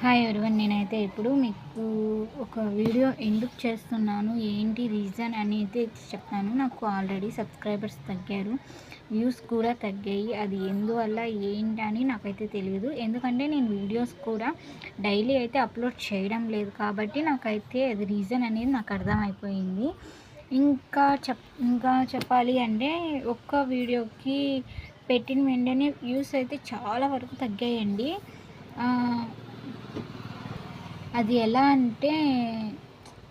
Hi everyone నేనైతే ఇప్పుడు మీకు ఒక వీడియో ఎందుకు చేస్తున్నాను ఏంటి రీజన్ అనేది చెప్తాను. నాకు ఆల్రెడీ సబ్స్క్రైబర్స్ తగ్గారు వ్యూస్ కూడా తగ్గాయి. అది ఎందువల్ల ఏంటి అని నాకైతే తెలియదు. ఎందుకంటే నేను వీడియోస్ కూడా డైలీ అయితే అప్లోడ్ చేయడం లేదు కాబట్టి నాకైతే అది రీజన్ అనేది నాకు అర్థమైపోయింది. ఇంకా చెప్ ఇంకా చెప్పాలి అంటే ఒక్క వీడియోకి పెట్టిన వెంటనే వ్యూస్ అయితే చాలా వరకు తగ్గాయండి. అది ఎలా అంటే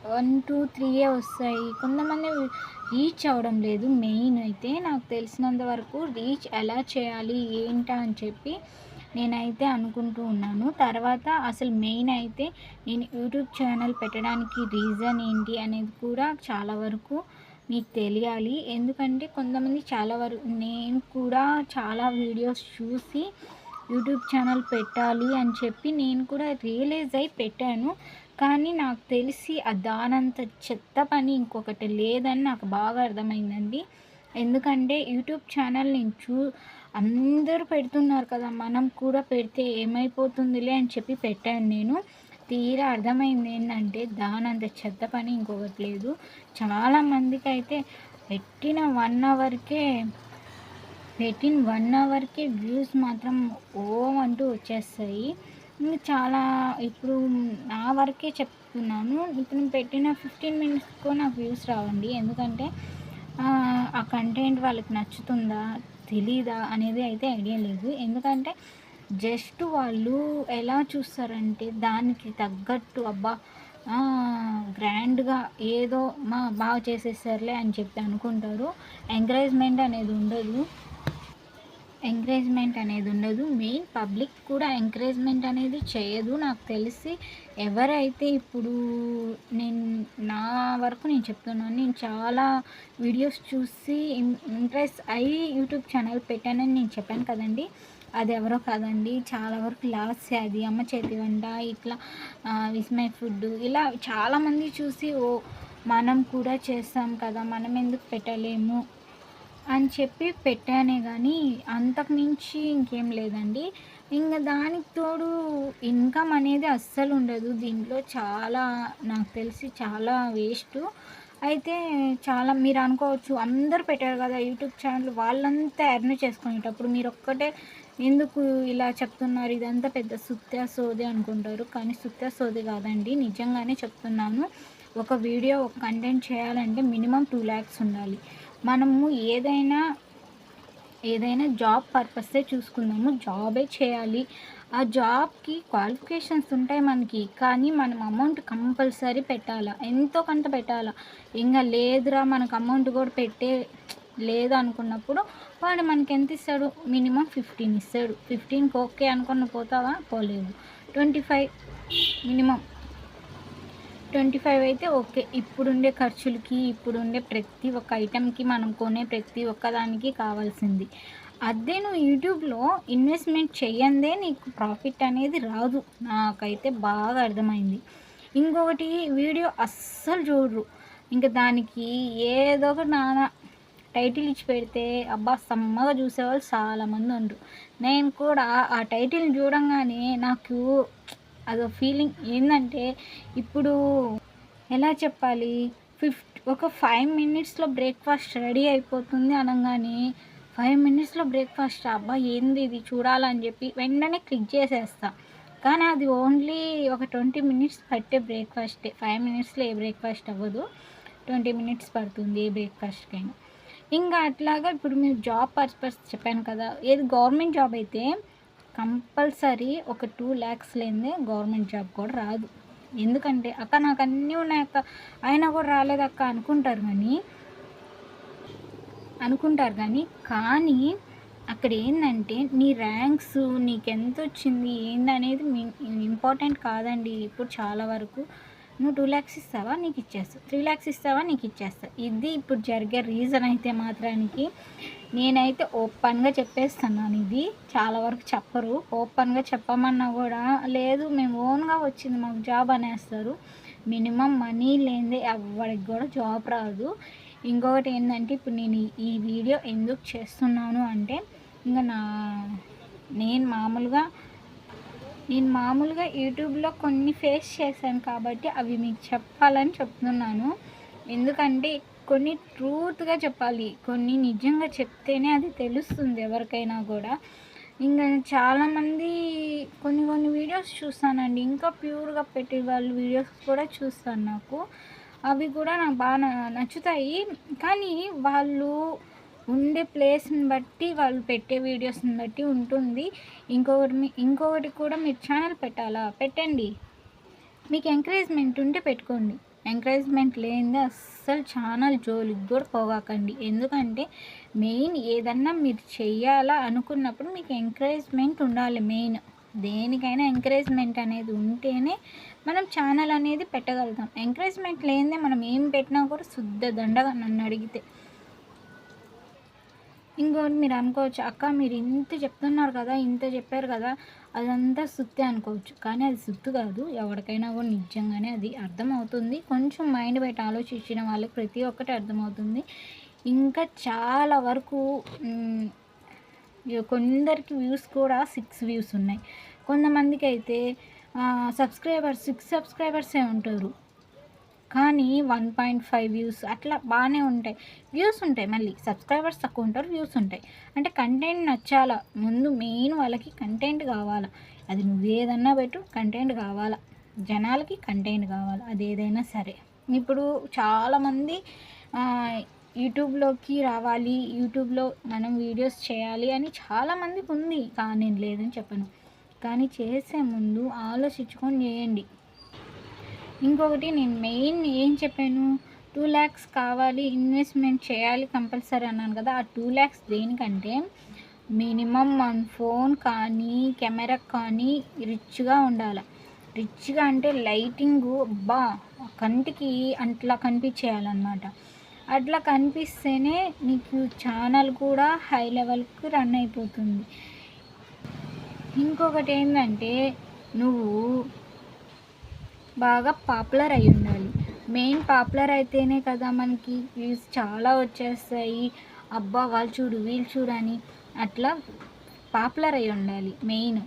వన్ టూ త్రీయే వస్తాయి. కొంతమంది రీచ్ అవ్వడం లేదు మెయిన్ అయితే. నాకు తెలిసినంత వరకు రీచ్ ఎలా చేయాలి ఏంటా అని చెప్పి నేనైతే అనుకుంటూ ఉన్నాను. తర్వాత అసలు మెయిన్ అయితే నేను యూట్యూబ్ ఛానల్ పెట్టడానికి రీజన్ ఏంటి అనేది కూడా చాలా వరకు మీకు తెలియాలి. ఎందుకంటే కొంతమంది చాలా వరకు నేను కూడా చాలా వీడియోస్ చూసి యూట్యూబ్ ఛానల్ పెట్టాలి అని చెప్పి నేను కూడా రియలైజ్ అయి పెట్టాను. కానీ నాకు తెలిసి దానంత చెత్త పని ఇంకొకటి లేదని నాకు బాగా అర్థమైందండి. ఎందుకంటే యూట్యూబ్ ఛానల్ నేను చూ అందరూ పెడుతున్నారు కదా మనం కూడా పెడితే ఏమైపోతుందిలే అని చెప్పి పెట్టాను నేను. తీరా అర్థమైంది ఏంటంటే దానంత చెత్త పని ఇంకొకటి లేదు. చాలామందికి అయితే పెట్టిన వన్ అవర్కే పెట్టిన వన్ అవర్కి వ్యూస్ మాత్రం ఓ అంటూ వచ్చేస్తాయి. చాలా ఇప్పుడు నా వరకే చెప్తున్నాను. ఇప్పుడు పెట్టిన ఫిఫ్టీన్ మినిట్స్కో నాకు వ్యూస్ రావండి. ఎందుకంటే ఆ కంటెంట్ వాళ్ళకి నచ్చుతుందా తెలీదా అనేది అయితే ఐడియా లేదు. ఎందుకంటే జస్ట్ వాళ్ళు ఎలా చూస్తారంటే దానికి తగ్గట్టు అబ్బా గ్రాండ్గా ఏదో మా బాగా చేసేసారులే అని చెప్పి అనుకుంటారు. ఎంకరేజ్మెంట్ అనేది ఉండదు. ఎంకరేజ్మెంట్ అనేది ఉండదు. మెయిన్ పబ్లిక్ కూడా ఎంకరేజ్మెంట్ అనేది చేయదు. నాకు తెలిసి ఎవరైతే ఇప్పుడు నేను నా వరకు నేను చెప్తున్నాను నేను చాలా వీడియోస్ చూసి ఇంట్రెస్ట్ అయ్యి యూట్యూబ్ ఛానల్ పెట్టానని నేను చెప్పాను కదండి. అది ఎవరో కాదండి. చాలా వరకు లాస్ అది అమ్మ చేతి వంట ఇట్లా విస్మై ఫుడ్ ఇలా చాలామంది చూసి ఓ మనం కూడా చేస్తాం కదా మనం ఎందుకు పెట్టలేము? అని చెప్పి పెట్టానే కానీ అంతకుమించి ఇంకేం లేదండి. ఇంకా దానికి తోడు ఇన్కమ్ అనేది అస్సలు ఉండదు. దీంట్లో చాలా నాకు తెలిసి చాలా వేస్ట్. అయితే చాలా మీరు అనుకోవచ్చు అందరు పెట్టారు కదా యూట్యూబ్ ఛానల్ వాళ్ళంతా ఎర్న్ చేసుకునేటప్పుడు మీరు ఒక్కటే ఎందుకు ఇలా చెప్తున్నారు? ఇదంతా పెద్ద సుత్యా సోది అనుకుంటారు. కానీ సుత్యా సోది కాదండి నిజంగానే చెప్తున్నాను. ఒక వీడియో ఒక కంటెంట్ చేయాలంటే మినిమం టూ ల్యాక్స్ ఉండాలి. మనము ఏదైనా ఏదైనా జాబ్ పర్పసే చూసుకుందాము. జాబే చేయాలి. ఆ జాబ్కి క్వాలిఫికేషన్స్ ఉంటాయి మనకి కానీ మనం అమౌంట్ కంపల్సరీ పెట్టాలా? ఎంతో కొంత పెట్టాలా? ఇంకా లేదురా మనకు అమౌంట్ కూడా పెట్టే లేదు అనుకున్నప్పుడు వాడు మనకి ఎంత ఇస్తాడు? మినిమం ఫిఫ్టీన్ ఇస్తాడు. ఫిఫ్టీన్కి ఓకే అనుకున్న పోతావా? పోలేదు. Twenty five minimum. Twenty five అయితే ఓకే. ఇప్పుడుండే ఖర్చులకి ఇప్పుడుండే ప్రతి ఒక్క ఐటెంకి మనం కొనే ప్రతి ఒక్కదానికి కావాల్సింది. అదే నువ్వు యూట్యూబ్లో ఇన్వెస్ట్మెంట్ చేయందే నీకు ప్రాఫిట్ అనేది రాదు. నాకైతే బాగా అర్థమైంది. ఇంకొకటి వీడియో అస్సలు చూడరు. ఇంకా దానికి ఏదో ఒక నాన్న టైటిల్ ఇచ్చి పెడితే అబ్బా సమ్మగా చూసేవాళ్ళు చాలామంది ఉండరు. నేను కూడా ఆ టైటిల్ని చూడంగానే నాకు అదో ఫీలింగ్ ఏంటంటే ఇప్పుడు ఎలా చెప్పాలి? ఫిఫ్ట్ ఒక ఫైవ్ మినిట్స్లో బ్రేక్ఫాస్ట్ రెడీ అయిపోతుంది అనగానే ఫైవ్ మినిట్స్లో బ్రేక్ఫాస్ట్ అబ్బా ఏంది ఇది? చూడాలని చెప్పి వెంటనే క్లిక్ చేసేస్తా. కానీ అది ఓన్లీ ఒక ట్వంటీ మినిట్స్ పట్టే బ్రేక్ఫాస్టే ఫైవ్ మినిట్స్లో ఏ బ్రేక్ఫాస్ట్ అవ్వదు. ట్వంటీ మినిట్స్ పడుతుంది ఏ బ్రేక్ఫాస్ట్కైనా ఇంకా అట్లాగా ఇప్పుడు మీరు జాబ్ పర్పస్ చెప్పాను కదా. ఏది గవర్నమెంట్ జాబ్ అయితే కంపల్సరీ ఒక టూ ల్యాక్స్ లేనిదే గవర్నమెంట్ జాబ్ కూడా రాదు. ఎందుకంటే అక్క నాకు అన్నీ ఉన్నాయి అక్క. అయినా కూడా రాలేదు అక్క అనుకుంటారు కానీ అనుకుంటారు కానీ కానీ అక్కడ ఏంటంటే నీ ర్యాంక్స్ నీకు ఎంత వచ్చింది ఏందనేది ఇంపార్టెంట్ కాదండి. ఇప్పుడు చాలా వరకు నువ్వు టూ ల్యాక్స్ ఇస్తావా? నీకు ఇచ్చేస్తా. త్రీ ల్యాక్స్ ఇస్తావా? నీకు ఇచ్చేస్తా. ఇది ఇప్పుడు జరిగే రీజన్ అయితే మాత్రానికి నేనైతే ఓపెన్గా చెప్పేస్తున్నాను ఇది. చాలా వరకు చెప్పరు. ఓపెన్గా చెప్పమన్నా కూడా లేదు మేము ఓన్గా వచ్చింది మాకు జాబ్ అనేస్తారు. మినిమం మనీ లేనిదే ఎవరికి కూడా జాబ్ రాదు. ఇంకొకటి ఏంటంటే ఇప్పుడు నేను ఈ వీడియో ఎందుకు చేస్తున్నాను అంటే ఇంకా నా నేను మామూలుగా నేను మామూలుగా యూట్యూబ్లో కొన్ని ఫేస్ చేశాను కాబట్టి అవి మీకు చెప్పాలని చెప్తున్నాను. ఎందుకంటే కొన్ని ట్రూత్గా చెప్పాలి కొన్ని నిజంగా చెప్తేనే అది తెలుస్తుంది ఎవరికైనా కూడా. ఇంకా చాలామంది కొన్ని కొన్ని వీడియోస్ చూస్తానండి ఇంకా ప్యూర్గా పెట్టే వాళ్ళ వీడియోస్ కూడా చూస్తాను నాకు. అవి కూడా నాకు బాగా నచ్చుతాయి. కానీ వాళ్ళు ఉండే ప్లేస్ని బట్టి వాళ్ళు పెట్టే వీడియోస్ని బట్టి ఉంటుంది. ఇంకొకటి ఇంకొకటి కూడా మీరు ఛానల్ పెట్టాలా? పెట్టండి. మీకు ఎంకరేజ్మెంట్ ఉంటే పెట్టుకోండి. ఎంకరేజ్మెంట్ లేనిదే అస్సలు ఛానల్ జోలికి కూడా పోగాకండి ఎందుకంటే మెయిన్ ఏదన్నా మీరు చెయ్యాలా అనుకున్నప్పుడు మీకు ఎంకరేజ్మెంట్ ఉండాలి మెయిన్ దేనికైనా ఎంకరేజ్మెంట్ అనేది ఉంటేనే మనం ఛానల్ అనేది పెట్టగలుగుతాం. ఎంకరేజ్మెంట్ లేనిదే మనం ఏం పెట్టినా కూడా శుద్ధ దండగా నన్ను అడిగితే. ఇంకోటి మీరు అనుకోవచ్చు అక్క మీరు ఇంత చెప్తున్నారు కదా ఇంత చెప్పారు కదా అదంతా సుత్తే అనుకోవచ్చు. కానీ అది సుత్తు కాదు ఎవరికైనా కూడా నిజంగానే అది అర్థమవుతుంది. కొంచెం మైండ్ బయట ఆలోచించిన వాళ్ళకి ప్రతి ఒక్కటి అర్థమవుతుంది. ఇంకా చాలా వరకు కొందరికి వ్యూస్ కూడా సిక్స్ వ్యూస్ ఉన్నాయి. కొంతమందికి అయితే సబ్స్క్రైబర్స్ సిక్స్ సబ్స్క్రైబర్సే ఉంటారు. కానీ వన్ పాయింట్ ఫైవ్ వ్యూస్ అట్లా బాగానే ఉంటాయి. వ్యూస్ ఉంటాయి మళ్ళీ. సబ్స్క్రైబర్స్ తక్కువ ఉంటారు వ్యూస్ ఉంటాయి. అంటే కంటెంట్ నచ్చాలా? ముందు మెయిన్ వాళ్ళకి కంటెంట్ కావాలా. అది నువ్వు ఏదన్నా పెట్టు కంటెంట్ కావాలా. జనాలకి కంటెంట్ కావాలి. అది ఏదైనా సరే. ఇప్పుడు చాలామంది యూట్యూబ్లోకి రావాలి యూట్యూబ్లో మనం వీడియోస్ చేయాలి అని చాలామందికి ఉంది. కానీ నేను లేదని చెప్పను. కానీ చేసే ముందు ఆలోచించుకొని చేయండి. ఇంకొకటి నేను మెయిన్ ఏం చెప్పాను? టూ ల్యాక్స్ కావాలి ఇన్వెస్ట్మెంట్ చేయాలి కంపల్సరీ అన్నాను కదా. ఆ టూ ల్యాక్స్ దేనికంటే మినిమం మన ఫోన్ కానీ కెమెరా కానీ రిచ్గా ఉండాలి. రిచ్గా అంటే లైటింగ్ బా కంటికి అట్లా కనిపించేయాలన్నమాట. అట్లా కనిపిస్తేనే నీకు ఛానల్ కూడా హై లెవెల్కి రన్ అయిపోతుంది. ఇంకొకటి ఏంటంటే నువ్వు బాగా పాపులర్ అయి ఉండాలి. మెయిన్ పాపులర్ అయితేనే కదా మనకి వ్యూస్ చాలా వచ్చేస్తాయి. అబ్బా వాళ్ళు చూడు వీళ్ళు చూడు అని అట్లా పాపులర్ అయి ఉండాలి. మెయిన్